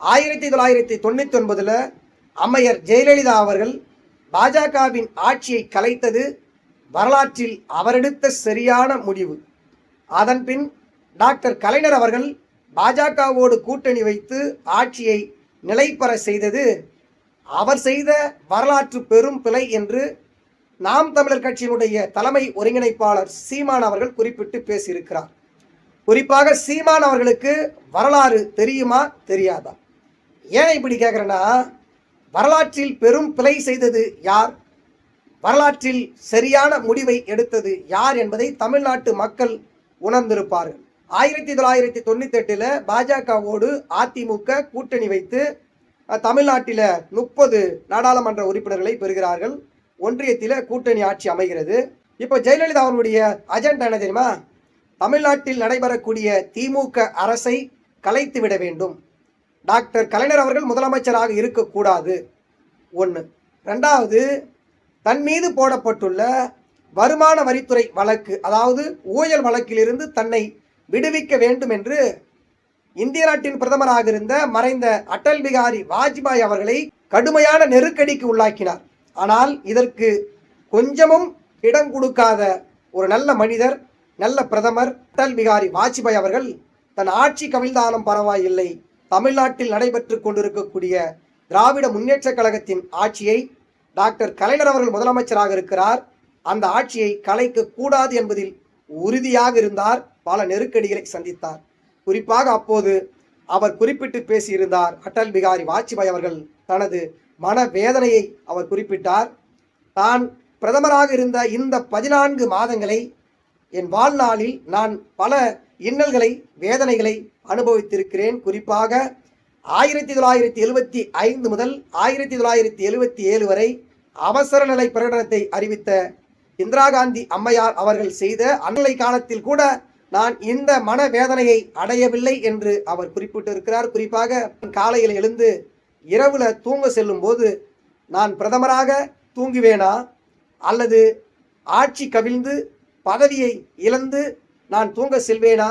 ஆயிரத்தி தொள்ளாயிரத்தி தொண்ணூற்றி ஒன்பதில் அம்மையர் ஜெயலலிதா அவர்கள் பாஜகவின் ஆட்சியை கலைத்தது வரலாற்றில் அவரெடுத்த சரியான முடிவு. அதன்பின் டாக்டர் கலைஞர் அவர்கள் பாஜகவோடு கூட்டணி வைத்து ஆட்சியை நிலைப்பெற செய்தது அவர் செய்த வரலாற்று பெரும் பிழை என்று நாம் தமிழர் கட்சியினுடைய தலைமை ஒருங்கிணைப்பாளர் சீமான் அவர்கள் குறிப்பிட்டு பேசியிருக்கிறார். குறிப்பாக சீமான் அவர்களுக்கு வரலாறு தெரியுமா தெரியாதா? ஏன் இப்படி கேட்குறேன்னா வரலாற்றில் பெரும் பிழை செய்தது யார்? வரலாற்றில் சரியான முடிவை எடுத்தது யார் என்பதை தமிழ்நாட்டு மக்கள் உணர்ந்திருப்பார்கள். ஆயிரத்தி தொள்ளாயிரத்தி தொண்ணூத்தெட்டில் பாஜகவோடு அதிமுக கூட்டணி வைத்து தமிழ்நாட்டில் முப்பது நாடாளுமன்ற உறுப்பினர்களை பெறுகிறார்கள். ஒன்றியத்தில் கூட்டணி ஆட்சி அமைகிறது. இப்போ ஜெயலலிதா அவர்களுடைய அஜெண்டா என்ன தெரியுமா? தமிழ்நாட்டில் நடைபெறக்கூடிய திமுக அரசை கலைத்து விட வேண்டும். டாக்டர் கலைஞர் அவர்கள் முதலமைச்சராக இருக்கக்கூடாது. ஒன்று ரெண்டாவது தன் மீது போடப்பட்டுள்ள வருமான வரித்துறை வழக்கு அதாவது ஊழல் வழக்கிலிருந்து தன்னை விடுவிக்க வேண்டும் என்று இந்திய நாட்டின் பிரதமராக இருந்த மறைந்த அடல் பிகாரி வாஜ்பாய் அவர்களை கடுமையான நெருக்கடிக்கு உள்ளாக்கினார். ஆனால் இதற்கு கொஞ்சமும் இடம் கொடுக்காத ஒரு நல்ல மனிதர் நல்ல பிரதமர் அடல் பிகாரி வாஜ்பாய் அவர்கள் தன் ஆட்சி கவிழ்ந்தாலும் பரவாயில்லை. தமிழ்நாட்டில் நடைபெற்று கொண்டிருக்கக்கூடிய திராவிட முன்னேற்ற கழகத்தின் ஆட்சியை டாக்டர் கலைஞர் அவர்கள் முதலமைச்சராக இருக்கிறார். அந்த ஆட்சியை கலைக்க கூடாது என்பதில் உறுதியாக இருந்தார். பல நெருக்கடிகளை சந்தித்தார். குறிப்பாக அப்போது அவர் குறிப்பிட்டு பேசியிருந்தார். அட்டல் பிகாரி வாஜ்பாய் அவர்கள் தனது மனவேதனையை அவர் குறிப்பிட்டார். தான் பிரதமராக இருந்த இந்த பதினான்கு மாதங்களை என் வாழ்நாளில் நான் பல இன்னல்களை வேதனைகளை அனுபவித்திருக்கிறேன். குறிப்பாக ஆயிரத்தி தொள்ளாயிரத்தி எழுபத்தி ஐந்து முதல் ஆயிரத்தி தொள்ளாயிரத்தி எழுபத்தி ஏழு வரை அவசர நிலை பிரகடனத்தை அறிவித்த இந்திரா காந்தி அம்மையார் அவர்கள் செய்த அன்னை காலத்தில் கூட நான் இந்த மன வேதனையை அடையவில்லை என்று அவர் குறிப்பிட்டிருக்கிறார். குறிப்பாக காலையில் எழுந்து இரவுல தூங்க செல்லும் போது நான் பிரதமராக தூங்குவேனா? அல்லது ஆட்சி கவிழ்ந்து பதவியை இழந்து நான் தூங்க செல்வேனா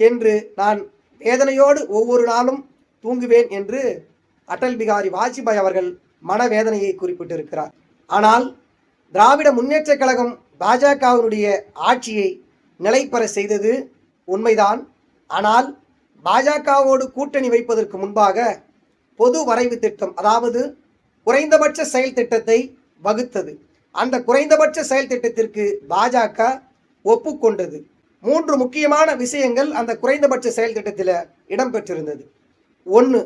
என்று நான் வேதனையோடு ஒவ்வொரு நாளும் தூங்குவேன் என்று அடல் பிகாரி வாஜ்பாய் அவர்கள் மனவேதனையை குறிப்பிட்டிருக்கிறார். ஆனால் திராவிட முன்னேற்றக் கழகம் பாஜகவினுடைய ஆட்சியை நிலைப்பெற செய்தது உண்மைதான். ஆனால் பாஜகவோடு கூட்டணி வைப்பதற்கு முன்பாக பொது வரைவு திட்டம் அதாவது குறைந்தபட்ச செயல் திட்டத்தை வகுத்தது. அந்த குறைந்தபட்ச செயல் திட்டத்திற்கு பாஜக ஒப்புக்கொண்டது. மூன்று முக்கியமான விஷயங்கள் அந்த குறைந்தபட்ச செயல் திட்டத்தில் இடம்பெற்றிருந்தது. ஒன்று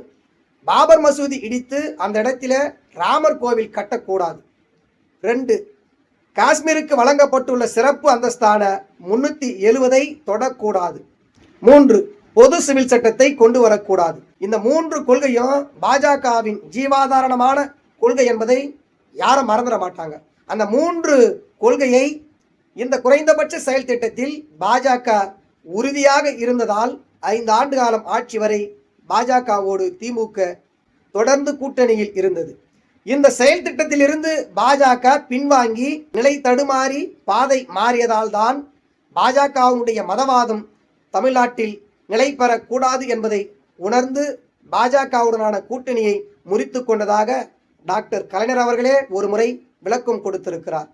பாபர் மசூதி இடித்து அந்த இடத்துல ராமர் கோவில் கட்டக்கூடாது. ரெண்டு காஷ்மீருக்கு வழங்கப்பட்டுள்ள சிறப்பு அந்தஸ்தான முன்னூற்றி எழுவதை தொடக்கூடாது. மூன்று பொது சிவில் சட்டத்தை கொண்டு வரக்கூடாது. இந்த மூன்று கொள்கையும் பாஜகவின் ஜீவாதாரணமான கொள்கை என்பதை யாரும் மறந்துட மாட்டாங்க. அந்த மூன்று கொள்கையை இந்த குறைந்தபட்ச செயல் திட்டத்தில் பாஜக உறுதியாக இருந்ததால் ஐந்து ஆண்டு காலம் ஆட்சி வரை பாஜகவோடு திமுக தொடர்ந்து கூட்டணியில் இருந்தது. இந்த செயல் திட்டத்திலிருந்து பாஜக பின்வாங்கி நிலை தடுமாறி பாதை மாறியதால் தான் பாஜகவுடைய மதவாதம் தமிழ்நாட்டில் நிலை பெறக்கூடாது என்பதை உணர்ந்து பாஜகவுடனான கூட்டணியை முறித்து கொண்டதாக டாக்டர் கலைஞர் அவர்களே ஒரு முறை விளக்கம் கொடுத்திருக்கிறார்.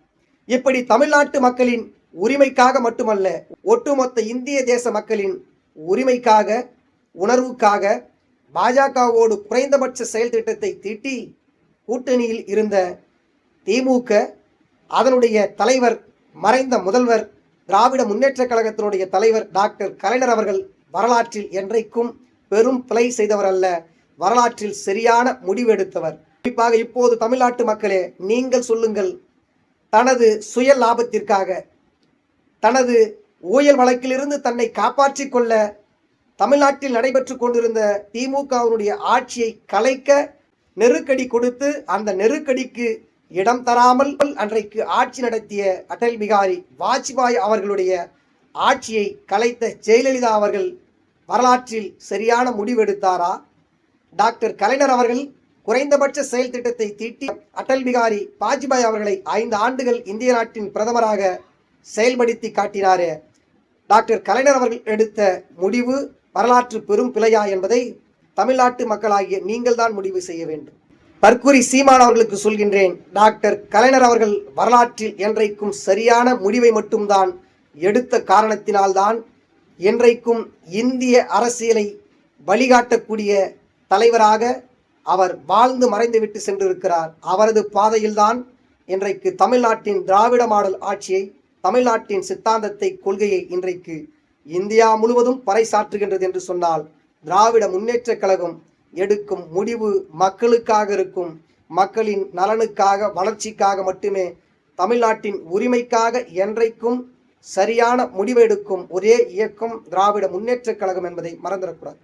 இப்படி தமிழ்நாட்டு மக்களின் உரிமைக்காக மட்டுமல்ல ஒட்டுமொத்த இந்திய தேச மக்களின் உரிமைக்காக உணர்வுக்காக பாஜகவோடு குறைந்தபட்ச செயல் திட்டத்தை தீட்டி கூட்டணியில் இருந்த திமுக அதனுடைய தலைவர் மறைந்த முதல்வர் திராவிட முன்னேற்றக் கழகத்தினுடைய தலைவர் டாக்டர் கலைஞர் அவர்கள் வரலாற்றில் என்றைக்கும் பெரும் பிழை செய்தவர் அல்ல வரலாற்றில் சரியான முடிவெடுத்தவர். குறிப்பாக இப்போது தமிழ்நாட்டு மக்களே நீங்கள் சொல்லுங்கள் தனது சுய லாபத்திற்காக தனது ஊழல் வழக்கிலிருந்து தன்னை காப்பாற்றிக் கொள்ள தமிழ்நாட்டில் நடைபெற்று கொண்டிருந்த திமுகவினுடைய ஆட்சியை கலைக்க நெருக்கடி கொடுத்து அந்த நெருக்கடிக்கு இடம் தராமல் அன்றைக்கு ஆட்சி நடத்திய அடல் பிகாரி வாஜ்பாய் அவர்களுடைய ஆட்சியை கலைத்த ஜெயலலிதா அவர்கள் வரலாற்றில் சரியான முடிவெடுத்தாரா? டாக்டர் கலைஞர் அவர்கள் குறைந்தபட்ச செயல் திட்டத்தை தீட்டி அடல் பிகாரி வாஜ்பாய் அவர்களை ஐந்து ஆண்டுகள் இந்திய நாட்டின் பிரதமராக செயல்படுத்தி காட்டினாரே. டாக்டர் கலைஞர் அவர்கள் எடுத்த முடிவு வரலாற்று பெரும் பிழையா என்பதை தமிழ்நாட்டு மக்களாகிய நீங்கள் தான் முடிவு செய்ய வேண்டும். பர்குரி சீமான் அவர்களுக்கு சொல்கின்றேன் டாக்டர் கலைஞர் அவர்கள் வரலாற்றில் என்றைக்கும் சரியான முடிவை மட்டும்தான் எடுத்த காரணத்தினால்தான் என்றைக்கும் இந்திய அரசியலை வழிகாட்டக்கூடிய தலைவராக அவர் வாழ்ந்து மறைந்துவிட்டு சென்றிருக்கிறார். அவரது பாதையில்தான் இன்றைக்கு தமிழ்நாட்டின் திராவிட மாடல் ஆட்சியை தமிழ்நாட்டின் சித்தாந்தத்தை கொள்கையை இன்றைக்கு இந்தியா முழுவதும் பறைசாற்றுகின்றது என்று சொன்னால் திராவிட முன்னேற்றக் கழகம் எடுக்கும் முடிவு மக்களுக்காக இருக்கும் மக்களின் நலனுக்காக வளர்ச்சிக்காக மட்டுமே தமிழ்நாட்டின் உரிமைக்காக என்றைக்கும் சரியான முடிவெடுக்கும் ஒரே இயக்கம் திராவிட முன்னேற்றக் கழகம் என்பதை மறந்துடக்கூடாது.